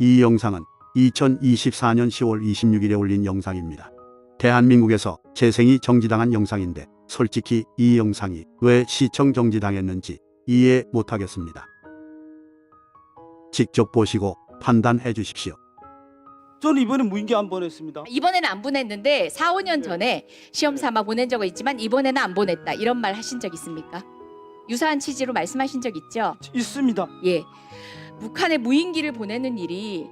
이 영상은 2024년 10월 26일에 올린 영상입니다. 대한민국에서 재생이 정지당한 영상인데 솔직히 이 영상이 왜 시청 정지당했는지 이해 못하겠습니다. 직접 보시고 판단해 주십시오. 저는 이번에 무인기 안 보냈습니다. 이번에는 안 보냈는데 4, 5년 네. 전에 시험 삼아 보낸 적은 있지만 이번에는 안 보냈다. 이런 말 하신 적 있습니까? 유사한 취지로 말씀하신 적 있죠? 있습니다. 예. 북한에 무인기를 보내는 일이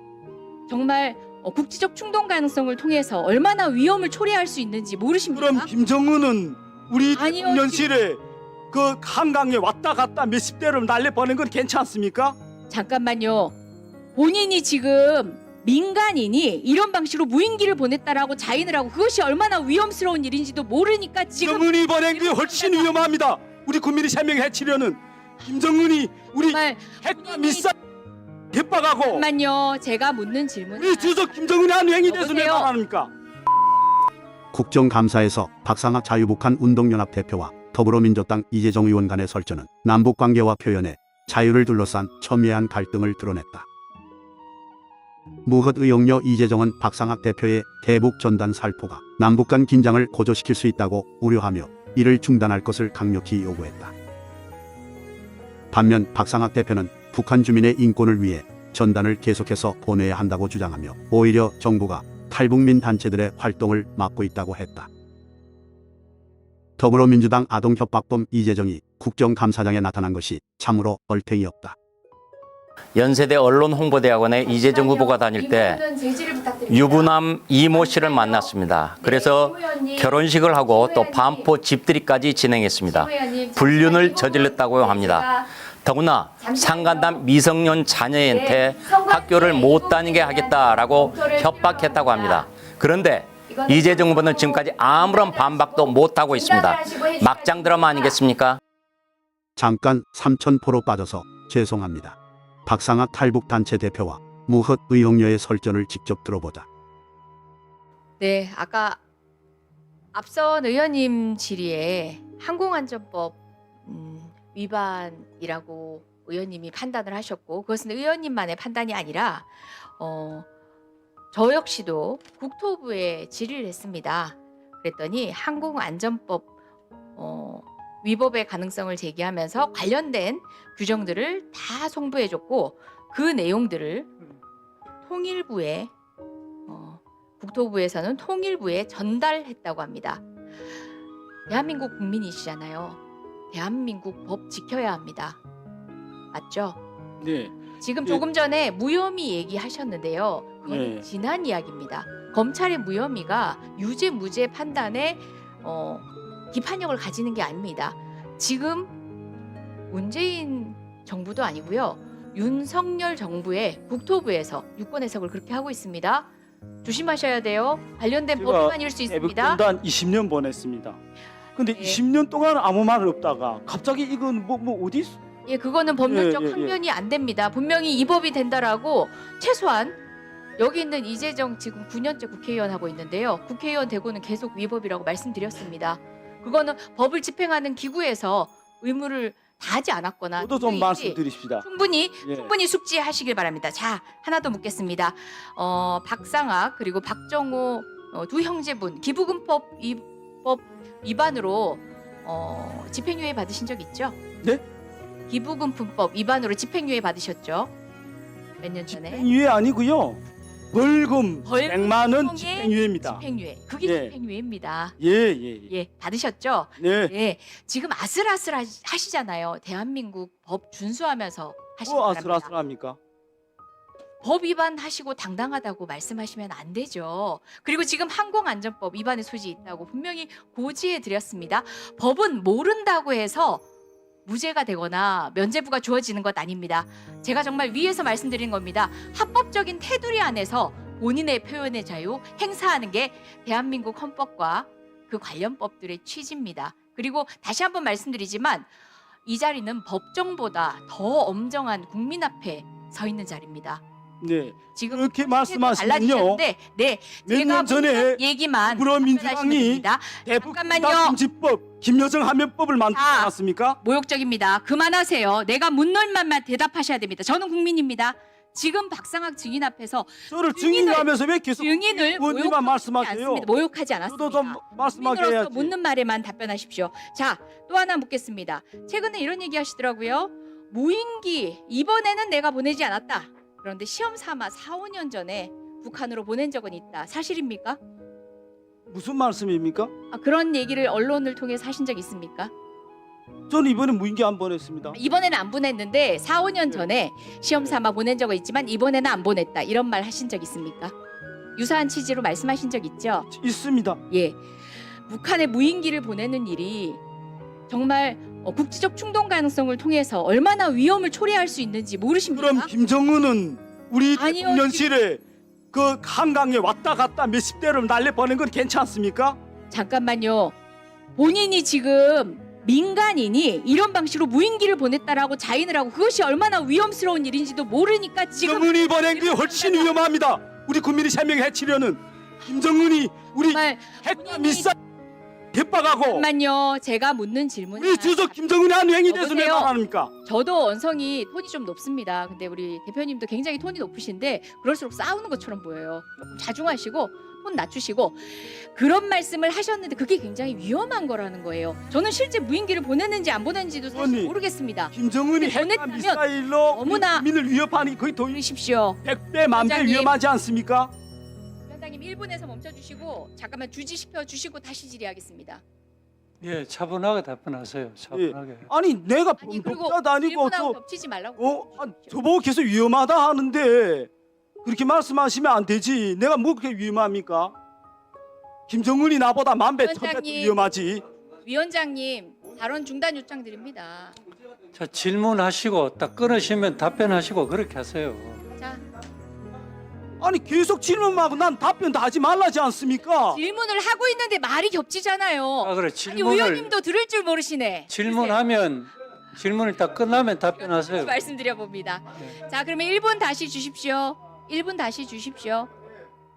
정말 어, 국지적 충동 가능성을 통해서 얼마나 위험을 초래할 수 있는지 모르십니까? 그럼 김정은은 우리 아니요, 대통령실에 그 한강에 왔다 갔다 몇십 대를 날려 보낸 건 괜찮습니까? 잠깐만요. 본인이 지금 민간인이 이런 방식으로 무인기를 보냈다라고 자인을 하고 그것이 얼마나 위험스러운 일인지도 모르니까 지금 김정은이 보낸 게 훨씬 위험합니다. 우리 국민이 생명 해치려는 김정은이 우리 정말 핵과 미사일 개박하고 잠깐만요. 제가 묻는 질문 우리 주석 김정은이 한 행위 대해서 왜 여보세요? 말합니까? 국정감사에서 박상학 자유북한 운동연합 대표와 더불어민주당 이재정 의원 간의 설전은 남북 관계와 표현에 자유를 둘러싼 첨예한 갈등을 드러냈다. 무헛 의용료 이재정은 박상학 대표의 대북 전단 살포가 남북 간 긴장을 고조시킬 수 있다고 우려하며 이를 중단할 것을 강력히 요구했다. 반면 박상학 대표는 북한 주민의 인권을 위해 전단을 계속해서 보내야 한다고 주장하며 오히려 정부가 탈북민 단체들의 활동을 막고 있다고 했다. 더불어민주당 아동협박범 이재정이 국정감사장에 나타난 것이 참으로 얼탱이었다. 연세대 언론홍보대학원에 이재정 후보가 다닐 때 유부남 이모 씨를 만났습니다. 그래서 결혼식을 하고 또 반포 집들이까지 진행했습니다. 불륜을 저질렀다고 합니다. 더구나 상간담 미성년 자녀한테 학교를 못 다니게 하겠다라고 협박했다고 합니다. 그런데 이재정 후보는 지금까지 아무런 반박도 못하고 있습니다. 막장 드라마 아니겠습니까? 잠깐 삼천포로 빠져서 죄송합니다. 박상학 탈북 단체 대표와 무헛 의혹녀의 설전을 직접 들어보자. 네, 아까 앞선 의원님 질의에 항공안전법 음, 위반이라고 의원님이 판단을 하셨고 그것은 의원님만의 판단이 아니라 어, 저 역시도 국토부에 질의를 했습니다. 그랬더니 항공안전법 어, 위법의 가능성을 제기하면서 관련된 규정들을 다 송부해줬고 그 내용들을 통일부에 어, 국토부에서는 통일부에 전달했다고 합니다. 대한민국 국민이시잖아요. 대한민국 법 지켜야 합니다. 맞죠? 네. 지금 예. 조금 전에 무혐의 얘기하셨는데요. 그건 네. 지난 이야기입니다. 검찰의 무혐의가 유죄 무죄 판단에 어, 비판력을 가지는 게 아닙니다. 지금 문재인 정부도 아니고요. 윤석열 정부의 국토부에서 유권 해석을 그렇게 하고 있습니다. 조심하셔야 돼요. 관련된 법 제가 위반일 수 있습니다. 대북전단 20년 보냈습니다. 근데 네. 20년 동안 아무 말 없다가 갑자기 이건 뭐 뭐 어디 있- 예, 그거는 법률적 예, 예, 예. 항변이 안 됩니다. 분명히 이 법이 된다라고 최소한 여기 있는 이재정 지금 9년째 국회의원 하고 있는데요. 국회의원 되고는 계속 위법이라고 말씀드렸습니다. 그거는 법을 집행하는 기구에서 의무를 다하지 않았거나 저도 좀 말씀드립시다. 충분히 예. 충분히 숙지하시길 바랍니다. 자, 하나 더 묻겠습니다. 어, 박상학 그리고 박정호 어, 두 형제분 기부금법 위 법 위반으로 어, 집행유예 받으신 적 있죠? 네? 기부금품법 위반으로 집행유예 받으셨죠? 몇 년 전에 집행유예 아니고요. 벌금 벌금 100만 원 집행유예입니다. 집행유예. 그게 예. 집행유예입니다. 예, 예, 예. 예, 받으셨죠? 네. 예. 지금 아슬아슬 하시- 하시잖아요. 대한민국 법 준수하면서 하시기 뭐 바랍니다. 아슬아슬합니까? 법 위반하시고 당당하다고 말씀하시면 안 되죠. 그리고 지금 항공안전법 위반의 소지 있다고 분명히 고지해 드렸습니다. 법은 모른다고 해서 무죄가 되거나 면죄부가 주어지는 것 아닙니다. 제가 정말 위에서 말씀드린 겁니다. 합법적인 테두리 안에서 본인의 표현의 자유 행사하는 게 대한민국 헌법과 그 관련 법들의 취지입니다. 그리고 다시 한번 말씀드리지만 이 자리는 법정보다 더 엄정한 국민 앞에 서 있는 자리입니다. 네. 지금 그렇게 태도 말씀하시면요. 달라지셨는데 네몇 제가 년 전에 얘기만 더불어민주당이. 대북전단 잠깐만요. 금지법 김여정 하면법을 만들지 자. 않았습니까? 모욕적입니다. 그만하세요. 내가 묻는 말만 대답하셔야 됩니다. 저는 국민입니다. 지금 박상학 증인 앞에서 저를 증인을- 증인하면서 왜 계속 증인을 의원님만 모욕하지 말씀하세요? 않습니다. 모욕하지 저도 않았습니다. 좀 말씀하게 국민으로서 해야지. 묻는 말에만 답변하십시오. 자, 또 하나 묻겠습니다. 최근에 이런 얘기 하시더라고요. 무인기 이번에는 내가 보내지 않았다. 그런데 시험 삼아 4, 5년 전에 북한으로 보낸 적은 있다. 사실입니까? 무슨 말씀입니까? 아, 그런 얘기를 언론을 통해서 하신 적 있습니까? 저는 이번에 무인기 안 보냈습니다. 이번에는 안 보냈는데 4, 5년 네. 전에 시험 삼아 보낸 적은 있지만 이번에는 안 보냈다. 이런 말 하신 적 있습니까? 유사한 취지로 말씀하신 적 있죠? 있습니다. 예. 북한에 무인기를 보내는 일이 정말 어, 국지적 충동 가능성을 통해서 얼마나 위험을 초래할 수 있는지 모르십니까? 그럼 김정은은 우리 아니요, 대통령실에 그 한강에 왔다 갔다 몇십 대를 날려 보낸 건 괜찮습니까? 잠깐만요. 본인이 지금 민간인이 이런 방식으로 무인기를 보냈다라고 자인을 하고 그것이 얼마나 위험스러운 일인지도 모르니까 지금 김정은이 보낸 게 훨씬 위험합니다. 우리 국민이 생명 해치려는 김정은이 우리 정말 핵과 본인이- 미사 일 협박하고 잠깐만요. 제가 묻는 질문이 우리 주석 김정은이 한 행위 대해서 왜 여보세요? 말합니까? 저도 언성이 톤이 좀 높습니다. 근데 우리 대표님도 굉장히 톤이 높으신데 그럴수록 싸우는 것처럼 보여요. 조금 자중하시고 톤 낮추시고 그런 말씀을 하셨는데 그게 굉장히 위험한 거라는 거예요. 저는 실제 무인기를 보냈는지 안 보냈는지도 사실 의원님, 모르겠습니다. 김정은이 핵과 보냈다면 미사일로 너무나- 국민을 위협하는 게 거의 더 들으십시오. 100배 만배. 위험하지 않습니까? 위원장님 1분에서 멈춰주시고 잠깐만 주지시켜 주시고 다시 질의하겠습니다. 예, 차분하게 답변하세요. 차분하게. 아니 내가 아니 그리고 범법자도 아니고 질문하고 또 겹치지 말라고. 어? 아, 저보고 계속 위험하다 하는데 그렇게 말씀하시면 안 되지. 내가 뭐 그렇게 위험합니까? 김정은이 나보다 만배 천배 더 위원장님. 위험하지. 위원장님 발언 중단 요청 드립니다. 자, 질문하시고 딱 끊으시면 답변하시고 그렇게 하세요. 자 아니 계속 질문만 하고 난 답변 다 하지 말라지 않습니까? 질문을 하고 있는데 말이 겹치잖아요. 아, 그래. 아니 질문을 의원님도 들을 줄 모르시네. 질문하면 질문을 딱 끝나면 답변하세요. 말씀드려 봅니다. 네. 자, 그러면 1분 다시 주십시오. 1분 다시 주십시오.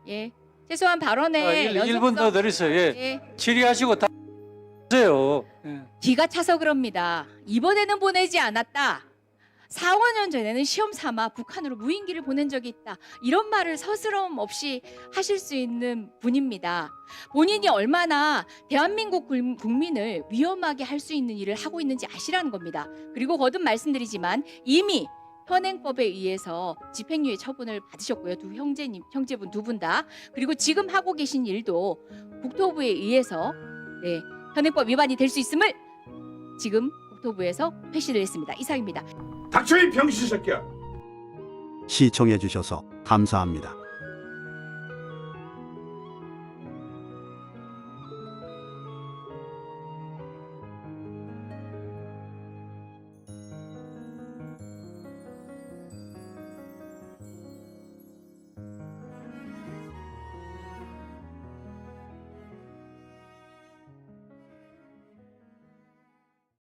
예. 최소한 아, 발언에 1, 일분더 드리세요. 예. 예. 질의하시고 답하세요. 예. 기가 차서 그럽니다. 이번에는 보내지 않았다. 4, 5년 전에는 시험 삼아 북한으로 무인기를 보낸 적이 있다. 이런 말을 서스럼 없이 하실 수 있는 분입니다. 본인이 얼마나 대한민국 굴- 국민을 위험하게 할 수 있는 일을 하고 있는지 아시라는 겁니다. 그리고 거듭 말씀드리지만 이미 현행법에 의해서 집행유예 처분을 받으셨고요. 두 형제님, 형제분 두 분 다. 그리고 지금 하고 계신 일도 국토부에 의해서 네, 현행법 위반이 될 수 있음을 지금 국토부에서 회시를 했습니다. 이상입니다. 닥쳐 이 병신 새끼야. 시청해 주셔서 감사합니다.